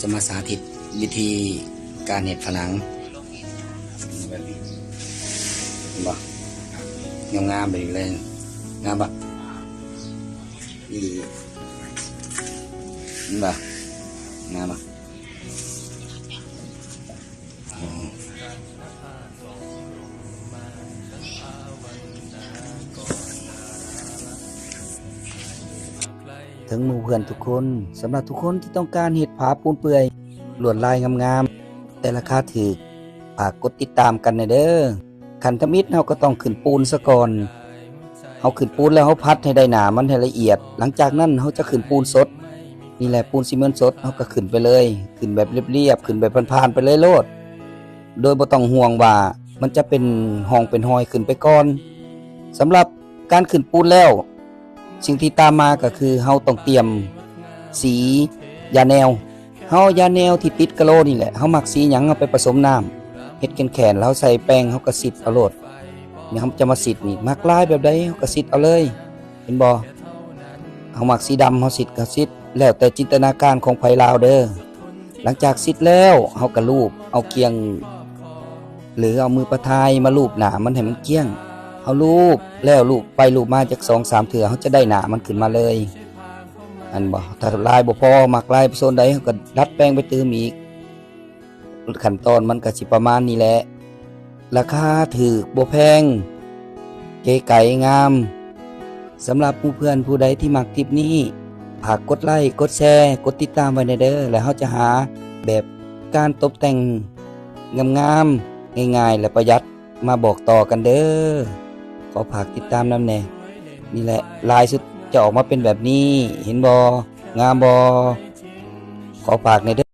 จะมาสาธิตวิธีการเห็ดผนังบบนี้เห็นบ่งามไปเลย งามปะนี่เห็นบ่งามป ถึงมู่เพื่อนทุกคนสำหรับทุกคนที่ต้องการเห็ดผาปูนเปื่อยลวดลายงามๆแต่ราคาถือฝากกดติดตามกันหน่อยเด้อขันธมิตรเราก็ต้องขึ้นปูนซะก่อนเอาขึ้นปูนแล้วเขาพัดให้ได้หนามันให้ละเอียด หลังจากนั้นเขาจะขึ้นปูนสด นี่แหละปูนซีเมนต์สดเขาก็ขึ้นไปเลย ขึ้นแบบเรียบๆขึ้นแบบผ่านๆไปเลยโลด โดยบ่ต้องห่วงว่ามันจะเป็นห้องเป็นหอยขึ้นไปก่อนสำหรับการขึ้นปูนแล้ว สิ่งที่ตามมาก็คือเฮาต้องเตรียมสียาแนวเฮายาแนวที่ติดกะโลนี่แหละเฮามักสีหยังเอาไปผสมน้ำเฮ็ดแขนๆแล้วใส่แป้งเฮาก็สิดเอาโลดนี่เฮาจะมาสิดนี่มักลายแบบใดเฮาก็สิดเอาเลย เห็นบ่เฮามักสีดำเฮาสิดก็สิดแล้วแต่จินตนาการของไผลาวเด้อหลังจากสิดแล้วเฮาก็ลูบเอาเกียง หรือเอามือประทายมาลูบหนามันให้มันเกลี้ยง เอารูปแล้วรูปไปรูปมาจากสองสามเถื่อเขาจะได้หนามันขึ้นมาเลย อันบ่ถ้าลายบ่พอมักลายโซนใดเขาก็ดัดแปลงไปเติมอีกขั้นตอนมันก็สิประมาณนี้แหละ ราคาถือบ่แพง เก๋ไก่งามสำหรับผู้เพื่อนผู้ใดที่มักคลิปนี้ฝากกดไลค์กดแชร์กดติดตามไว้ในเด้อแล้วเขาจะหาแบบการตกแต่งงามๆง่ายๆ และประหยัดมาบอกต่อกันเด้อ ขอผากติดตามน้ำแน่นี่แหละลายสุดจะออกมาเป็นแบบนี้ เห็นบองามบอขอผากในเด้อ